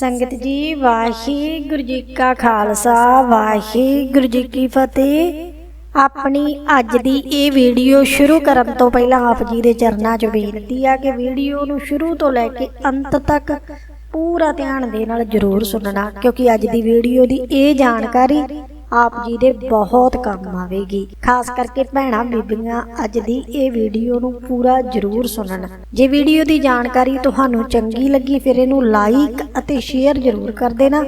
ਸੰਗਤ ਜੀ, ਵਾਹਿਗੁਰੂ ਜੀ ਕਾ ਖਾਲਸਾ, ਵਾਹਿਗੁਰੂ ਜੀ ਕੀ ਫਤਿਹ। ਆਪਣੀ ਅੱਜ ਦੀ ਇਹ ਵੀਡੀਓ ਸ਼ੁਰੂ ਕਰਨ ਤੋਂ ਪਹਿਲਾਂ ਆਪ ਜੀ ਦੇ ਚਰਨਾਂ 'ਚ ਬੇਨਤੀ ਆ ਕਿ ਵੀਡੀਓ ਨੂੰ ਸ਼ੁਰੂ ਤੋਂ ਲੈ ਕੇ ਅੰਤ ਤੱਕ ਪੂਰਾ ਧਿਆਨ ਦੇ ਨਾਲ ਜ਼ਰੂਰ ਸੁਣਨਾ, ਕਿਉਂਕਿ ਅੱਜ ਦੀ ਵੀਡੀਓ ਦੀ ਇਹ ਜਾਣਕਾਰੀ ਆਪ ਜੀ ਦੇ ਬਹੁਤ ਕੰਮ ਆਵੇਗੀ। ਖਾਸ ਕਰਕੇ ਭੈਣਾਂ ਬੀਬੀਆਂ, ਅੱਜ ਦੀ ਇਹ ਵੀਡੀਓ ਨੂੰ ਪੂਰਾ ਜ਼ਰੂਰ ਸੁਣਨ। ਜੇ ਵੀਡੀਓ ਦੀ ਜਾਣਕਾਰੀ ਤੁਹਾਨੂੰ ਚੰਗੀ ਲੱਗੀ, ਫਿਰ ਇਹਨੂੰ ਲਾਈਕ ਅਤੇ ਸ਼ੇਅਰ ਜ਼ਰੂਰ ਕਰ ਦੇਣਾ,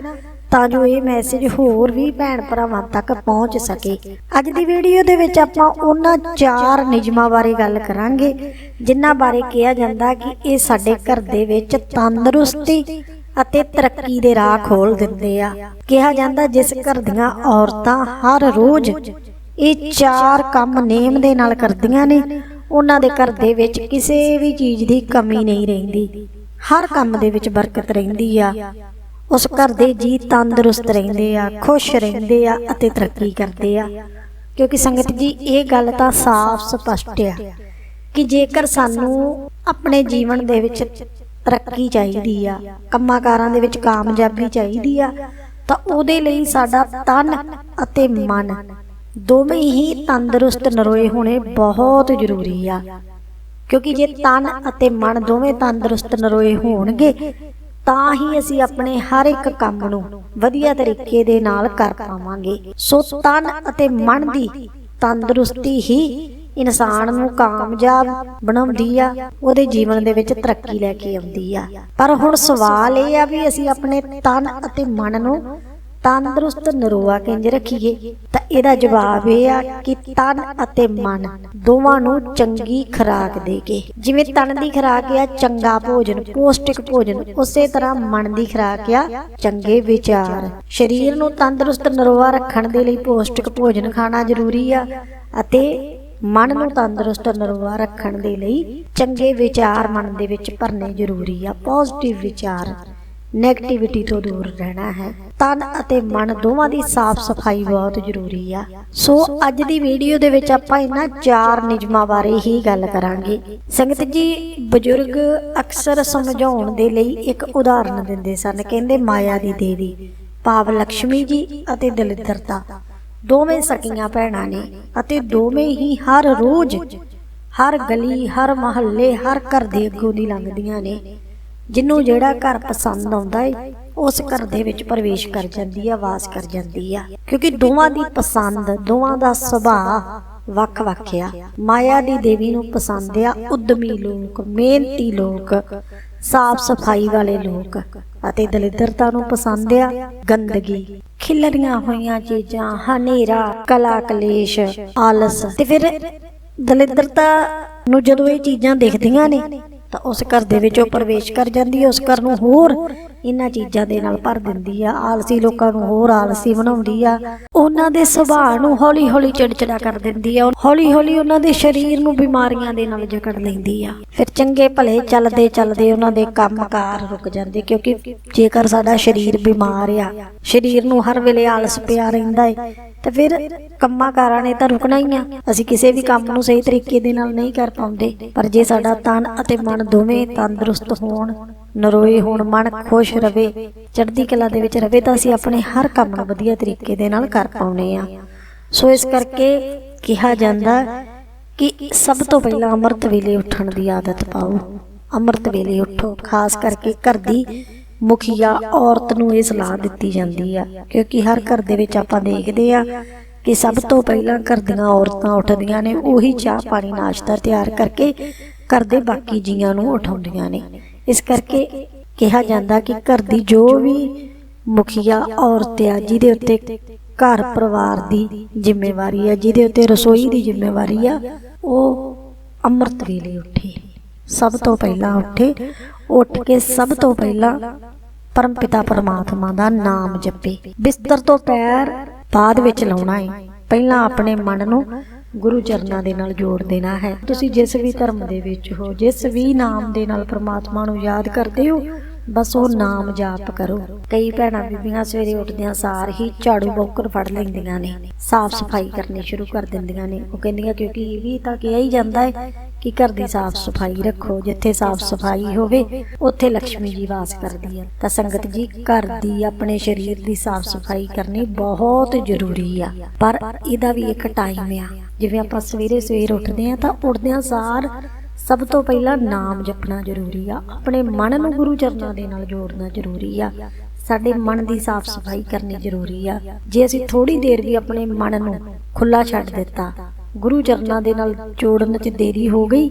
ਤਾਂ ਜੋ ਇਹ ਮੈਸੇਜ ਹੋਰ ਵੀ ਭੈਣ ਭਰਾਵਾਂ ਤੱਕ ਪਹੁੰਚ ਸਕੇ। ਅੱਜ ਦੀ ਵੀਡੀਓ ਦੇ ਵਿੱਚ ਆਪਾਂ ਉਹਨਾਂ ਚਾਰ ਨਿਯਮਾਂ ਬਾਰੇ ਗੱਲ ਕਰਾਂਗੇ, ਜਿਨ੍ਹਾਂ ਬਾਰੇ ਕਿਹਾ ਜਾਂਦਾ ਕਿ ਇਹ ਸਾਡੇ ਘਰ ਦੇ ਵਿੱਚ ਤੰਦਰੁਸਤੀ ਅਤੇ ਤਰੱਕੀ ਦੇ ਰਾਹ ਖੋਲ ਦਿੰਦੇ ਆ। ਕਿਹਾ ਜਾਂਦਾ, ਜਿਸ ਘਰ ਦੀਆਂ ਔਰਤਾਂ ਹਰ ਰੋਜ਼ ਇਹ ਚਾਰ ਕੰਮ ਨੇਮ ਦੇ ਨਾਲ ਕਰਦੀਆਂ ਨੇ, ਉਹਨਾਂ ਦੇ ਘਰ ਦੇ ਵਿੱਚ ਕਿਸੇ ਵੀ ਚੀਜ਼ ਦੀ ਕਮੀ ਨਹੀਂ ਰਹਿੰਦੀ। ਹਰ ਕੰਮ ਦੇ ਵਿੱਚ ਬਰਕਤ ਰਹਿੰਦੀ ਆ। ਉਸ ਘਰ ਦੇ ਜੀ ਤੰਦਰੁਸਤ ਰਹਿੰਦੇ ਆ, ਖੁਸ਼ ਰਹਿੰਦੇ ਆ ਅਤੇ ਤਰੱਕੀ ਕਰਦੇ ਆ। ਕਿਉਂਕਿ ਸੰਗਤ ਜੀ, ਇਹ ਗੱਲ ਤਾਂ ਸਾਫ਼ ਸਪਸ਼ਟ ਆ ਕਿ ਜੇਕਰ ਸਾਨੂੰ ਆਪਣੇ ਜੀਵਨ ਦੇ ਵਿੱਚ ਤਰੱਕੀ ਚਾਹੀਦੀ ਆ। ਕੰਮਾਂ ਦੇ ਵਿੱਚ ਕਾਮਯਾਬੀ ਚਾਹੀਦੀ ਆ। ਤਾਂ ਉਹਦੇ ਲਈ ਸਾਡਾ ਤਨ ਅਤੇ ਮਨ ਦੋਵੇਂ ਹੀ ਤੰਦਰੁਸਤ ਨਰੋਏ ਹੋਣੇ ਬਹੁਤ ਜ਼ਰੂਰੀ ਆ। ਕਿਉਂਕਿ ਜੇ ਤਨ ਅਤੇ ਮਨ ਦੋਵੇਂ ਤੰਦਰੁਸਤ ਨਰੋਏ ਹੋਣਗੇ, ਤਾਂ ਹੀ ਅਸੀਂ ਆਪਣੇ ਹਰ ਇੱਕ ਕੰਮ ਨੂੰ ਵਧੀਆ ਤਰੀਕੇ ਦੇ ਨਾਲ ਕਰ ਪਾਵਾਂਗੇ। ਸੋ ਤਨ ਅਤੇ ਮਨ ਦੀ ਤੰਦਰੁਸਤੀ ਹੀ ਇਨਸਾਨ ਨੂੰ ਕਾਮਯਾਬ ਬਣਾਉਂਦੀ ਆ, ਉਹਦੇ ਜੀਵਨ ਦੇ ਵਿੱਚ ਤਰੱਕੀ ਲੈ ਕੇ ਆਉਂਦੀ ਆ। ਪਰ ਹੁਣ ਸਵਾਲ ਇਹ ਆ ਵੀ ਅਸੀਂ ਆਪਣੇ ਤਨ ਅਤੇ ਮਨ ਨੂੰ ਤੰਦਰੁਸਤ ਨਰੋਆ ਕਿੰਜ ਰੱਖੀਏ? ਤਾਂ ਇਹਦਾ ਜਵਾਬ ਇਹ ਆ ਕਿ ਤਨ ਅਤੇ ਮਨ ਦੋਵਾਂ ਨੂੰ ਚੰਗੀ ਖੁਰਾਕ ਦੇ ਕੇ ਜਿਵੇਂ ਤਨ ਦੀ ਖੁਰਾਕ ਆ, ਚੰਗਾ ਭੋਜਨ, ਪੌਸ਼ਟਿਕ ਭੋਜਨ, ਉਸੇ ਤਰ੍ਹਾਂ ਮਨ ਦੀ ਖੁਰਾਕ ਆ, ਚੰਗੇ ਵਿਚਾਰ। ਸਰੀਰ ਨੂੰ ਤੰਦਰੁਸਤ ਨਰੋਆ ਰੱਖਣ ਦੇ ਲਈ ਪੌਸ਼ਟਿਕ ਭੋਜਨ ਖਾਣਾ ਜ਼ਰੂਰੀ ਆ ਅਤੇ ਮਨ ਨੂੰ ਤੰਦਰੁਸਤ ਨਰੋਆ ਰੱਖਣ ਦੇ ਲਈ ਚੰਗੇ ਵਿਚਾਰ ਮਨ ਦੇ ਵਿੱਚ ਭਰਨੇ ਜ਼ਰੂਰੀ ਆ ਪੋਜ਼ਿਟਿਵ ਵਿਚਾਰ ਨੈਗੇਟਿਵਿਟੀ ਤੋਂ ਦੂਰ ਰਹਿਣਾ ਹੈ। ਤਨ ਅਤੇ ਮਨ ਦੋਵਾਂ ਦੀ ਸਾਫ਼ ਸਫ਼ਾਈ ਬਹੁਤ ਜ਼ਰੂਰੀ ਆ। ਸੋ ਅੱਜ ਦੀ ਵੀਡੀਓ ਦੇ ਵਿੱਚ ਆਪਾਂ ਇਹਨਾਂ ਚਾਰ ਨਿਯਮਾਂ ਬਾਰੇ ਹੀ ਗੱਲ ਕਰਾਂਗੇ। ਸੰਗਤ ਜੀ, ਬਜ਼ੁਰਗ ਅਕਸਰ ਸਮਝਾਉਣ ਦੇ ਲਈ ਇੱਕ ਉਦਾਹਰਨ ਦਿੰਦੇ ਸਨ, ਕਹਿੰਦੇ ਮਾਇਆ ਦੀ ਦੇਵੀ, ਭਾਵ ਲక్ష్ਮੀ ਜੀ ਅਤੇ ਦਲਿੱਦਰਤਾ ਦੋਵੇਂ ਸਕੀਆਂ ਭੈਣਾਂ ਨੇ ਅਤੇ ਦੋਵੇਂ ਹੀ ਹਰ ਰੋਜ਼, ਹਰ ਗਲੀ, ਹਰ ਮਹੱਲੇ, ਹਰ ਘਰ ਦੇ ਅੱਗੋਂ ਦੀ ਲੰਘਦੀਆਂ ਨੇ। ਜਿਹਨੂੰ ਜਿਹੜਾ ਘਰ ਪਸੰਦ ਆਉਂਦਾ ਏ, ਉਸ ਘਰ ਦੇ ਵਿੱਚ ਪ੍ਰਵੇਸ਼ ਕਰ ਜਾਂਦੀ ਆ, ਵਾਸ ਕਰ ਜਾਂਦੀ ਆ। ਕਿਉਂਕਿ ਦੋਵਾਂ ਦੀ ਪਸੰਦ, ਦੋਵਾਂ ਦਾ ਸੁਭਾਅ ਵੱਖ-ਵੱਖ ਆ। ਮਾਇਆ ਦੀ ਦੇਵੀ ਨੂੰ ਪਸੰਦ ਆ ਉਦਮੀ ਲੋਕ, ਮਿਹਨਤੀ ਲੋਕ ਸਾਫ਼ ਸਫ਼ਾਈ ਵਾਲੇ ਲੋਕ। ਅਤੇ ਦਲਿੱਦਰਤਾ ਨੂੰ ਪਸੰਦ ਆ, ਗੰਦਗੀ। ਖਿਲਰੀਆਂ ਹੋਈਆਂ ਚੀਜ਼ਾਂ, ਹਨੇਰਾ, ਕਲਾ ਕਲੇਸ਼, ਆਲਸ। ਤੇ ਫਿਰ ਦਲਿੱਦਰਤਾ ਨੂੰ ਜਦੋਂ ਇਹ ਚੀਜ਼ਾਂ ਦਿਖਦੀਆਂ ਨੇ, ਤਾਂ ਉਸ ਘਰ ਦੇ ਵਿੱਚ ਉਹ ਪ੍ਰਵੇਸ਼ ਕਰ ਜਾਂਦੀ ਹੈ ਉਸ ਘਰ ਨੂੰ ਹੋਰ ਇਹਨਾਂ ਚੀਜ਼ਾਂ ਦੇ ਨਾਲ ਭਰ ਦਿੰਦੀ ਆ, ਆਲਸੀ ਲੋਕਾਂ ਨੂੰ ਹੋਰ ਆਲਸੀ ਬਣਾਉਂਦੀ ਆ। ਉਹਨਾਂ ਦੇ ਸੁਭਾਅ ਨੂੰ ਹੌਲੀ-ਹੌਲੀ ਚਿੜਚਿੜਾ ਕਰ ਦਿੰਦੀ ਆ। ਹੌਲੀ-ਹੌਲੀ ਉਹਨਾਂ ਦੇ ਸਰੀਰ ਨੂੰ ਬਿਮਾਰੀਆਂ ਦੇ ਨਾਲ ਜਕੜ ਲੈਂਦੀ ਆ। ਫਿਰ ਚੰਗੇ ਭਲੇ ਚੱਲਦੇ ਚੱਲਦੇ ਉਹਨਾਂ ਦੇ ਕੰਮਕਾਰ ਰੁਕ ਜਾਂਦੇ, ਕਿਉਂਕਿ ਜੇਕਰ ਸਾਡਾ ਸਰੀਰ ਬਿਮਾਰ ਆ, ਸਰੀਰ ਨੂੰ ਹਰ ਵੇਲੇ ਆਲਸ ਪਿਆ ਰਹਿੰਦਾ ਏ, ਤੇ ਫਿਰ ਕੰਮਾਂ ਕਾਰਾਂ ਨੇ ਤਾਂ ਰੁਕਣਾ ਹੀ ਆ। ਅਸੀਂ ਕਿਸੇ ਵੀ ਕੰਮ ਨੂੰ ਸਹੀ ਤਰੀਕੇ ਦੇ ਨਾਲ ਨਹੀਂ ਕਰ ਪਾਉਂਦੇ, ਪਰ ਜੇ ਸਾਡਾ ਤਨ ਅਤੇ ਮਨ ਦੋਵੇਂ ਤੰਦਰੁਸਤ ਹੋਣ ਨਰੋਏ ਹੋਣ, ਮਨ ਖੁਸ਼ ਰਵੇ, ਚੜ੍ਹਦੀ ਕਲਾ ਦੇ ਵਿੱਚ ਰਵੇ ਤਾਂ ਅਸੀਂ ਆਪਣੇ ਹਰ ਕੰਮ ਨੂੰ ਵਧੀਆ ਤਰੀਕੇ ਦੇ ਨਾਲ ਕਰ ਪਾਉਨੇ ਆ ਸੋ ਇਸ ਕਰਕੇ ਕਿਹਾ ਜਾਂਦਾ ਕਿ ਸਭ ਤੋਂ ਪਹਿਲਾਂ ਅੰਮ੍ਰਿਤ ਵੇਲੇ ਉੱਠਣ ਦੀ ਆਦਤ ਪਾਓ। ਅੰਮ੍ਰਿਤ ਵੇਲੇ ਉੱਠੋ, ਖਾਸ ਕਰਕੇ ਘਰ ਦੀ ਮੁਖੀਆ ਔਰਤ ਨੂੰ ਇਹ ਸਲਾਹ ਦਿੱਤੀ ਜਾਂਦੀ ਆ, ਕਿਉਂਕਿ ਹਰ ਘਰ ਦੇ ਵਿੱਚ ਆਪਾਂ ਦੇਖਦੇ ਆ ਕਿ ਸਭ ਤੋਂ ਪਹਿਲਾਂ ਘਰ ਦੀਆਂ ਔਰਤਾਂ ਉੱਠਦੀਆਂ ਨੇ, ਉਹੀ ਚਾਹ ਪਾਣੀ ਨਾਸ਼ਤਾ ਤਿਆਰ ਕਰਕੇ ਘਰ ਦੇ ਬਾਕੀ ਜੀਆਂ ਨੂੰ ਉਠਾਉਂਦੀਆਂ ਨੇ। ਇਸ ਕਰਕੇ ਕਿਹਾ ਜਾਂਦਾ ਕਿ ਘਰ ਦੀ ਜੋ ਵੀ ਮੁਖੀਆ ਔਰਤ ਆ, ਜਿਹਦੇ ਉੱਤੇ ਘਰ ਪਰਿਵਾਰ ਦੀ ਜ਼ਿੰਮੇਵਾਰੀ ਆ, ਜਿਹਦੇ ਉੱਤੇ ਰਸੋਈ ਦੀ ਜ਼ਿੰਮੇਵਾਰੀ ਆ, ਉਹ ਅੰਮ੍ਰਿਤ ਵੇਲੇ ਉੱਠੇ। ਸਭ ਤੋਂ ਪਹਿਲਾਂ ਉੱਠੇ। ਉੱਠ ਕੇ ਸਭ ਤੋਂ ਪਹਿਲਾਂ ਪਰਮ ਪਿਤਾ ਪਰਮਾਤਮਾ ਦਾ ਨਾਮ ਜਪੇ। ਬਿਸਤਰ ਤੋਂ ਪੈਰ ਬਾਅਦ ਵਿੱਚ ਲਾਉਣਾ ਹੈ ਪਹਿਲਾਂ ਆਪਣੇ ਮਨ ਨੂੰ ਗੁਰੂ ਚਰਨਾਂ ਦੇ ਨਾਲ ਜੋੜ ਦੇਣਾ ਹੈ। ਤੁਸੀਂ ਜਿਸ ਵੀ ਧਰਮ ਦੇ ਵਿੱਚ ਹੋ, ਜਿਸ ਵੀ ਨਾਮ ਦੇ ਨਾਲ ਪਰਮਾਤਮਾ ਨੂੰ ਯਾਦ ਕਰਦੇ ਹੋ, ਬਸ ਉਹ ਨਾਮ ਜਾਪ ਕਰੋ। ਕਈ ਭੈਣਾਂ ਬੀਬੀਆਂ ਸਵੇਰੇ ਉੱਠਦਿਆਂ ਸਾਰ ਹੀ ਝਾੜੂ ਬੋਕਰ ਫੜ ਲੈਂਦੀਆਂ ਨੇ, ਸਾਫ਼ ਸਫ਼ਾਈ ਕਰਨੀ ਸ਼ੁਰੂ ਕਰ ਦਿੰਦੀਆਂ ਨੇ। ਉਹ ਕਹਿੰਦੀਆਂ, ਕਿਉਂਕਿ ਇਹ ਵੀ ਤਾਂ ਕਿਹਾ ਹੀ ਜਾਂਦਾ ਹੈ ਕਿ ਘਰ ਦੀ ਸਾਫ਼ ਸਫ਼ਾਈ ਰੱਖੋ ਜਿੱਥੇ ਸਾਫ਼ ਸਫ਼ਾਈ ਹੋਵੇ ਉੱਥੇ ਲక్ష్ਮੀ ਜੀ ਵਾਸ ਕਰਦੀ ਹੈ। ਤਾਂ ਸੰਗਤ ਜੀ ਘਰ ਦੀ ਆਪਣੇ ਸਰੀਰ ਦੀ ਸਾਫ਼ ਸਫ਼ਾਈ ਕਰਨੀ ਬਹੁਤ ਜ਼ਰੂਰੀ ਆ। ਪਰ ਇਹਦਾ ਵੀ ਇੱਕ ਟਾਈਮ ਆ। ਜਿਵੇਂ ਆਪਾਂ ਸਵੇਰੇ ਸਵੇਰ ਉੱਠਦੇ ਆ ਤਾਂ ਉੱਠਦਿਆਂ ਸਾਰ ਸਭ ਤੋਂ ਪਹਿਲਾਂ ਨਾਮ ਜਪਣਾ ਜ਼ਰੂਰੀ ਆ। ਆਪਣੇ ਮਨ ਨੂੰ ਗੁਰੂ ਚਰਨਾਂ ਦੇ ਨਾਲ ਜੋੜਨਾ ਜ਼ਰੂਰੀ ਆ। ਸਾਡੇ ਮਨ ਦੀ ਸਾਫ਼ ਸਫ਼ਾਈ ਕਰਨੀ ਜ਼ਰੂਰੀ ਆ। ਜੇ ਅਸੀਂ ਥੋੜੀ ਦੇਰ ਵੀ ਆਪਣੇ ਮਨ ਨੂੰ ਖੁੱਲਾ ਛੱਡ ਦਿੱਤਾ ਗੁਰੂ ਚਰਨਾਂ ਦੇ ਨਾਲ ਜੋੜਨ 'ਚ ਦੇਰੀ ਹੋ ਗਈ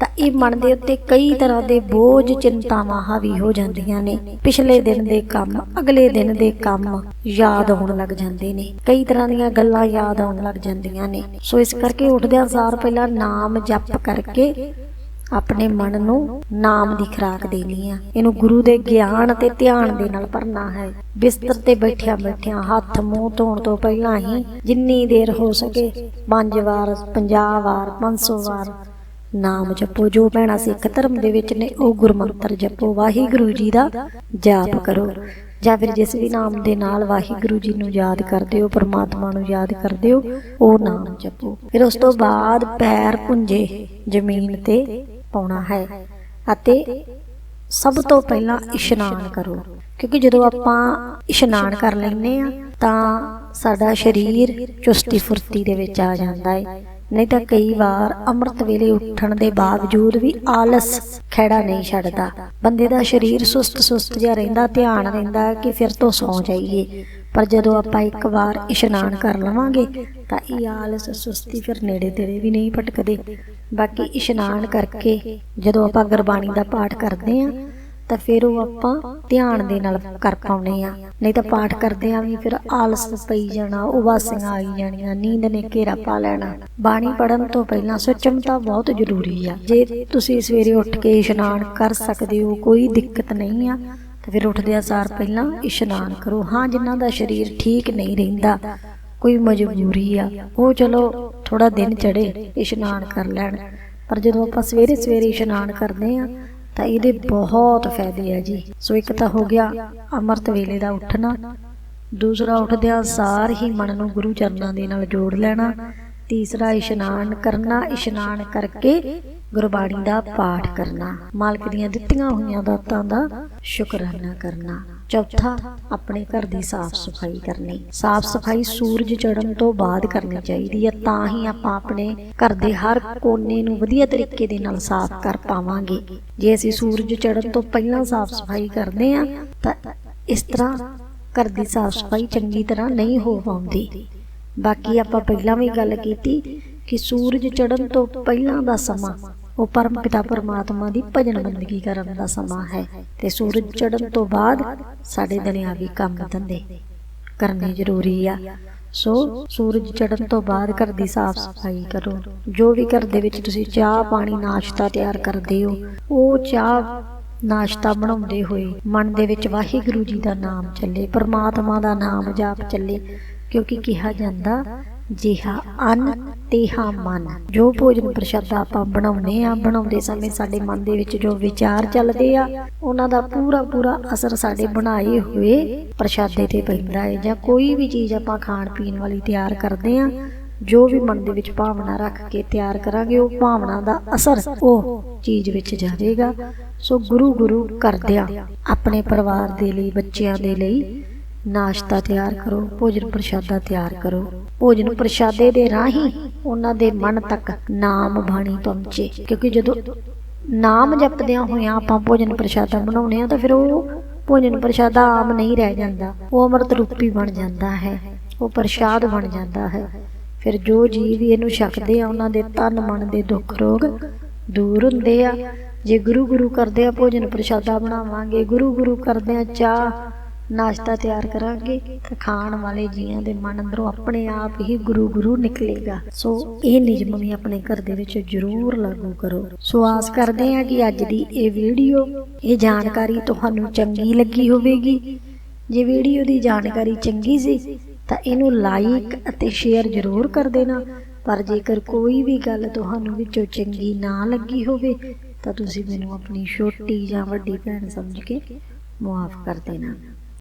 ਤਾਂ ਇਹ ਮਨ ਦੇ ਉੱਤੇ ਕਈ ਤਰ੍ਹਾਂ ਦੇ ਬੋਝ, ਚਿੰਤਾਵਾਂ ਹਾਵੀ ਹੋ ਜਾਂਦੀਆਂ ਨੇ। ਪਿਛਲੇ ਦਿਨ ਦੇ ਕੰਮ, ਅਗਲੇ ਦਿਨ ਦੇ ਕੰਮ ਯਾਦ ਆਉਣ ਲੱਗ ਜਾਂਦੇ ਨੇ। ਕਈ ਤਰ੍ਹਾਂ ਦੀਆਂ ਗੱਲਾਂ ਯਾਦ ਆਉਣ ਲੱਗ ਜਾਂਦੀਆਂ ਨੇ। ਸੋ ਇਸ ਕਰਕੇ ਉੱਠਦਿਆਂ ਸਾਰ ਪਹਿਲਾਂ ਨਾਮ ਜਪ ਕਰਕੇ ਆਪਣੇ ਮਨ ਨੂੰ ਨਾਮ ਦੀ ਖੁਰਾਕ ਦੇਣੀ ਆ। ਇਹਨੂੰ ਗੁਰੂ ਦੇ ਗਿਆਨ ਤੇ ਧਿਆਨ ਦੇ ਨਾਲ ਭਰਨਾ ਹੈ। ਬਿਸਤਰ ਤੇ ਬੈਠਿਆ ਬੈਠਿਆ ਹੱਥ ਮੂੰਹ ਧੋਣ ਤੋਂ ਪਹਿਲਾਂ ਹੀ ਜਿੰਨੀ ਦੇਰ ਹੋ ਸਕੇ ਪੰਜ ਵਾਰ 50 ਵਾਰ 500 ਵਾਰ ਨਾਮ ਜਪੋ। ਜੋ ਭੈਣਾ ਸਿੱਖ ਧਰਮ ਦੇ ਵਿੱਚ ਨੇ, ਉਹ ਗੁਰਮੰਤਰ ਜਪੋ। ਵਾਹਿਗੁਰੂ ਜੀ ਦਾ ਜਾਪ ਕਰੋ। ਜਾਂ ਫਿਰ ਜਿਸ ਵੀ ਨਾਮ ਦੇ ਨਾਲ ਵਾਹਿਗੁਰੂ ਜੀ ਨੂੰ ਯਾਦ ਕਰਦੇ ਹੋ, ਪਰਮਾਤਮਾ ਨੂੰ ਯਾਦ ਕਰਦੇ ਹੋ, ਉਹ ਨਾਮ ਜਪੋ। ਫਿਰ ਉਸ ਤੋਂ ਬਾਅਦ ਪੈਰ ਪੁੰਜੇ ਜ਼ਮੀਨ ਤੇ ਪਾਉਣਾ ਹੈ ਅਤੇ ਸਭ ਤੋਂ ਪਹਿਲਾਂ ਇਸ਼ਨਾਨ ਕਰੋ। ਕਿਉਂਕਿ ਜਦੋਂ ਆਪਾਂ ਇਸ਼ਨਾਨ ਕਰ ਲੈਂਦੇ ਆ ਤਾਂ ਸਾਡਾ ਸਰੀਰ ਚੁਸਤੀ ਫੁਰਤੀ ਦੇ ਵਿੱਚ ਆ ਜਾਂਦਾ ਹੈ। ਨਹੀਂ ਤਾਂ ਕਈ ਵਾਰ ਅੰਮ੍ਰਿਤ ਵੇਲੇ ਉੱਠਣ ਦੇ ਬਾਵਜੂਦ ਵੀ ਆਲਸ ਖੈੜਾ ਨਹੀਂ ਛੱਡਦਾ। ਬੰਦੇ ਦਾ ਸਰੀਰ ਸੁਸਤ ਸੁਸਤ ਜਿਹਾ ਰਹਿੰਦਾ ਧਿਆਨ ਰਹਿੰਦਾ ਕਿ ਫਿਰ ਤੋਂ ਸੌ ਜਾਈਏ। ਪਰ ਜਦੋਂ ਆਪਾਂ ਇੱਕ ਵਾਰ ਇਸ਼ਨਾਨ ਕਰ ਲਵਾਂਗੇ ਤਾਂ ਇਹ ਆਲਸ ਸੁਸਤੀ ਫਿਰ ਨੇੜੇ ਤੇੜੇ ਵੀ ਨਹੀਂ ਭਟਕਦੇ। ਬਾਕੀ ਇਸ਼ਨਾਨ ਕਰਕੇ ਜਦੋਂ ਆਪਾਂ ਗੁਰਬਾਣੀ ਦਾ ਪਾਠ ਕਰਦੇ ਆਂ ਤਾਂ ਫਿਰ ਉਹ ਆਪਾਂ ਧਿਆਨ ਦੇ ਨਾਲ ਕਰ ਪਾਉਨੇ ਆ ਨਹੀਂ ਤਾਂ ਪਾਠ ਕਰਦੇ ਆਂ ਵੀ ਫਿਰ ਆਲਸ ਪਈ ਜਾਣਾ, ਉਬਾਸੀਆਂ ਆਈ ਜਾਣੀਆਂ, ਨੀਂਦ ਨੇ ਘੇਰਾ ਪਾ ਲੈਣਾ। ਬਾਣੀ ਪੜਨ ਤੋਂ ਪਹਿਲਾਂ ਸੁਚਮਤਾ ਬਹੁਤ ਜ਼ਰੂਰੀ ਆ। ਜੇ ਤੁਸੀਂ ਸਵੇਰੇ ਉੱਠ ਕੇ ਇਸ਼ਨਾਨ ਕਰ ਸਕਦੇ ਹੋ, ਕੋਈ ਦਿੱਕਤ ਨਹੀਂ ਆ, ਤਾਂ ਫਿਰ ਉੱਠਦਿਆਂ ਸਾਰ ਪਹਿਲਾਂ ਇਸ਼ਨਾਨ ਕਰੋ। ਹਾਂ, ਜਿਨ੍ਹਾਂ ਦਾ ਸਰੀਰ ਠੀਕ ਨਹੀਂ ਰਹਿੰਦਾ ਕੋਈ ਮਜਬੂਰੀ ਆ। ਉਹ ਚਲੋ ਥੋੜਾ ਦਿਨ ਚੜੇ ਇਸ਼ਨਾਨ ਕਰ ਲੈਣ। ਪਰ ਜਦੋਂ ਆਪਾਂ ਸਵੇਰੇ ਸਵੇਰੇ ਇਸ਼ਨਾਨ ਕਰਦੇ ਆ ਤਾਂ ਇਹਦੇ ਬਹੁਤ ਫਾਇਦੇ ਆ ਜੀ। ਸੋ ਇੱਕ ਤਾਂ ਹੋ ਗਿਆ ਅੰਮ੍ਰਿਤ ਵੇਲੇ ਦਾ ਉੱਠਣਾ, ਦੂਸਰਾ ਉੱਠਦਿਆਂ ਸਾਰ ਹੀ ਮਨ ਨੂੰ ਗੁਰੂ ਚਰਨਾਂ ਦੇ ਨਾਲ ਜੋੜ ਲੈਣਾ, ਤੀਸਰਾ ਇਸ਼ਨਾਨ ਕਰਨਾ, ਇਸ਼ਨਾਨ ਕਰਕੇ ਗੁਰਬਾਣੀ ਦਾ ਪਾਠ ਕਰਨਾ, ਮਾਲਕ ਦੀਆਂ ਦਿੱਤੀਆਂ ਹੋਈਆਂ ਦਾਤਾਂ ਦਾ ਸ਼ੁਕਰਾਨਾ ਕਰਨਾ। ਚੌਥਾ, ਆਪਣੇ ਘਰ ਦੀ ਸਾਫ਼ ਸਫ਼ਾਈ ਕਰਨੀ। ਸਾਫ਼ ਸਫ਼ਾਈ ਸੂਰਜ ਚੜ੍ਹਨ ਤੋਂ ਬਾਅਦ ਕਰਨੀ ਚਾਹੀਦੀ ਹੈ, ਤਾਂ ਹੀ ਆਪਾਂ ਆਪਣੇ ਘਰ ਦੇ ਹਰ ਕੋਨੇ ਨੂੰ ਵਧੀਆ ਤਰੀਕੇ ਦੇ ਨਾਲ ਸਾਫ਼ ਕਰ ਪਾਵਾਂਗੇ। ਜੇ ਅਸੀਂ ਸੂਰਜ ਚੜ੍ਹਨ ਤੋਂ ਪਹਿਲਾਂ ਸਾਫ਼ ਸਫ਼ਾਈ ਕਰਦੇ ਹਾਂ, ਤਾਂ ਇਸ ਤਰ੍ਹਾਂ ਘਰ ਦੀ ਸਾਫ਼ ਸਫ਼ਾਈ ਚੰਗੀ ਤਰ੍ਹਾਂ ਨਹੀਂ ਹੋ ਪਾਉਂਦੀ। ਬਾਕੀ ਆਪਾਂ ਪਹਿਲਾਂ ਵੀ ਗੱਲ ਕੀਤੀ ਕਿ ਸੂਰਜ ਚੜ੍ਹਨ ਤੋਂ ਪਹਿਲਾਂ ਦਾ ਸਮਾਂ ਉਹ ਪਰਮ ਪਿਤਾ ਪਰਮਾਤਮਾ ਦੀ ਭਜਨ ਬੰਦਗੀ ਕਰਨ ਦਾ ਸਮਾਂ ਹੈ ਤੇ ਸੂਰਜ ਚੜ੍ਹਨ ਤੋਂ ਬਾਅਦ ਸਾਡੇ ਦੁਨਿਆਵੀ ਕੰਮ ਧੰਦੇ ਕਰਨੇ ਜ਼ਰੂਰੀ ਆ। ਸੋ ਸੂਰਜ ਚੜ੍ਹਨ ਤੋਂ ਬਾਅਦ ਘਰ ਦੀ ਸਾਫ਼ ਸਫ਼ਾਈ ਕਰੋ। ਜੋ ਵੀ ਘਰ ਦੇ ਵਿੱਚ ਤੁਸੀਂ ਚਾਹ, ਪਾਣੀ, ਨਾਸ਼ਤਾ ਤਿਆਰ ਕਰਦੇ ਹੋ, ਉਹ ਚਾਹ, ਨਾਸ਼ਤਾ ਬਣਾਉਂਦੇ ਹੋਏ ਮਨ ਦੇ ਵਿੱਚ ਵਾਹਿਗੁਰੂ ਜੀ ਦਾ ਨਾਮ ਚੱਲੇ, ਪਰਮਾਤਮਾ ਦਾ ਨਾਮ ਜਾਪ ਚੱਲੇ, ਕਿਉਂਕਿ ਕਿਹਾ ਜਾਂਦਾ ਜਿਹਾ ਅੰਨ ਤੇਹਾ ਮਨ। ਜੋ ਭੋਜਨ ਪ੍ਰਸ਼ਾਦਾ ਆਪਾਂ ਬਣਾਉਨੇ ਆ ਬਣਾਉਂਦੇ ਸਮੇਂ ਸਾਡੇ ਮਨ ਦੇ ਵਿੱਚ ਜੋ ਵਿਚਾਰ ਚੱਲਦੇ ਆ, ਉਹਨਾਂ ਦਾ ਪੂਰਾ ਪੂਰਾ ਅਸਰ ਸਾਡੇ ਬਣਾਏ ਹੋਏ ਪ੍ਰਸ਼ਾਦੇ ਤੇ ਪੈਂਦਾ ਹੈ ਜਾਂ ਕੋਈ ਵੀ ਚੀਜ਼ ਆਪਾਂ ਖਾਣ ਪੀਣ ਵਾਲੀ ਤਿਆਰ ਕਰਦੇ ਆ ਜੋ ਵੀ ਮਨ ਦੇ ਵਿੱਚ ਭਾਵਨਾ ਰੱਖ ਕੇ ਤਿਆਰ ਕਰਾਂਗੇ, ਉਹ ਭਾਵਨਾ ਦਾ ਅਸਰ ਉਹ ਚੀਜ਼ ਵਿੱਚ ਜਾਵੇਗਾ। ਸੋ ਗੁਰੂ ਗੁਰੂ ਕਰਦਿਆਂ ਆਪਣੇ ਪਰਿਵਾਰ ਦੇ ਲਈ, ਬੱਚਿਆਂ ਦੇ ਲਈ ਨਾਸ਼ਤਾ ਤਿਆਰ ਕਰੋ ਭੋਜਨ ਪ੍ਰਸ਼ਾਦਾ ਤਿਆਰ ਕਰੋ। ਭੋਜਨ ਪ੍ਰਸ਼ਾਦੇ ਦੇ ਰਾਹੀਂ ਉਹਨਾਂ ਦੇ ਮਨ ਤੱਕ ਨਾਮ ਬਾਣੀ ਪਹੁੰਚੇ। ਕਿਉਂਕਿ ਜਦੋਂ ਨਾਮ ਜਪਦਿਆਂ ਹੋਇਆਂ ਆਪਾਂ ਭੋਜਨ ਪ੍ਰਸ਼ਾਦਾ ਬਣਾਉਨੇ ਆ ਤਾਂ ਫਿਰ ਉਹ ਭੋਜਨ ਪ੍ਰਸ਼ਾਦਾ ਆਮ ਨਹੀਂ ਰਹਿ ਜਾਂਦਾ। ਉਹ ਅੰਮ੍ਰਿਤ ਰੂਪੀ ਬਣ ਜਾਂਦਾ ਹੈ। ਉਹ ਪ੍ਰਸ਼ਾਦ ਬਣ ਜਾਂਦਾ ਹੈ। ਫਿਰ ਜੋ ਜੀਵ ਵੀ ਇਹਨੂੰ ਛਕਦੇ ਆ ਉਹਨਾਂ ਦੇ ਤਨ ਮਨ ਦੇ ਦੁੱਖ ਰੋਗ ਦੂਰ ਹੁੰਦੇ ਆ। ਜੇ ਗੁਰੂ ਗੁਰੂ ਕਰਦੇ ਆ ਭੋਜਨ ਪ੍ਰਸ਼ਾਦਾ ਬਣਾਵਾਂਗੇ ਗੁਰੂ ਗੁਰੂ ਕਰਦੇ ਆ ਚਾਹ ਨਾਸ਼ਤਾ ਤਿਆਰ ਕਰਾਂਗੇ ਤਾਂ ਖਾਣ ਵਾਲੇ ਜੀਆਂ ਦੇ ਮਨ ਅੰਦਰੋਂ ਆਪਣੇ ਆਪ ਹੀ ਗੁਰੂ ਗੁਰੂ ਨਿਕਲੇਗਾ। ਸੋ ਇਹ ਨਿਯਮ ਵੀ ਆਪਣੇ ਘਰ ਦੇ ਵਿੱਚ ਜ਼ਰੂਰ ਲਾਗੂ ਕਰੋ। ਸੋ ਆਸ ਕਰਦੇ ਹਾਂ ਕਿ ਅੱਜ ਦੀ ਇਹ ਵੀਡੀਓ, ਇਹ ਜਾਣਕਾਰੀ ਤੁਹਾਨੂੰ ਚੰਗੀ ਲੱਗੀ ਹੋਵੇਗੀ। ਜੇ ਵੀਡੀਓ ਦੀ ਜਾਣਕਾਰੀ ਚੰਗੀ ਸੀ, ਤਾਂ ਇਹਨੂੰ ਲਾਈਕ ਅਤੇ ਸ਼ੇਅਰ ਜ਼ਰੂਰ ਕਰ ਦੇਣਾ। ਪਰ ਜੇਕਰ ਕੋਈ ਵੀ ਗੱਲ ਤੁਹਾਨੂੰ ਵਿੱਚੋਂ ਚੰਗੀ ਨਾ ਲੱਗੀ ਹੋਵੇ, ਤਾਂ ਤੁਸੀਂ ਮੈਨੂੰ ਆਪਣੀ ਛੋਟੀ ਜਾਂ ਵੱਡੀ ਭੈਣ ਸਮਝ ਕੇ ਮੁਆਫ ਕਰ ਦੇਣਾ।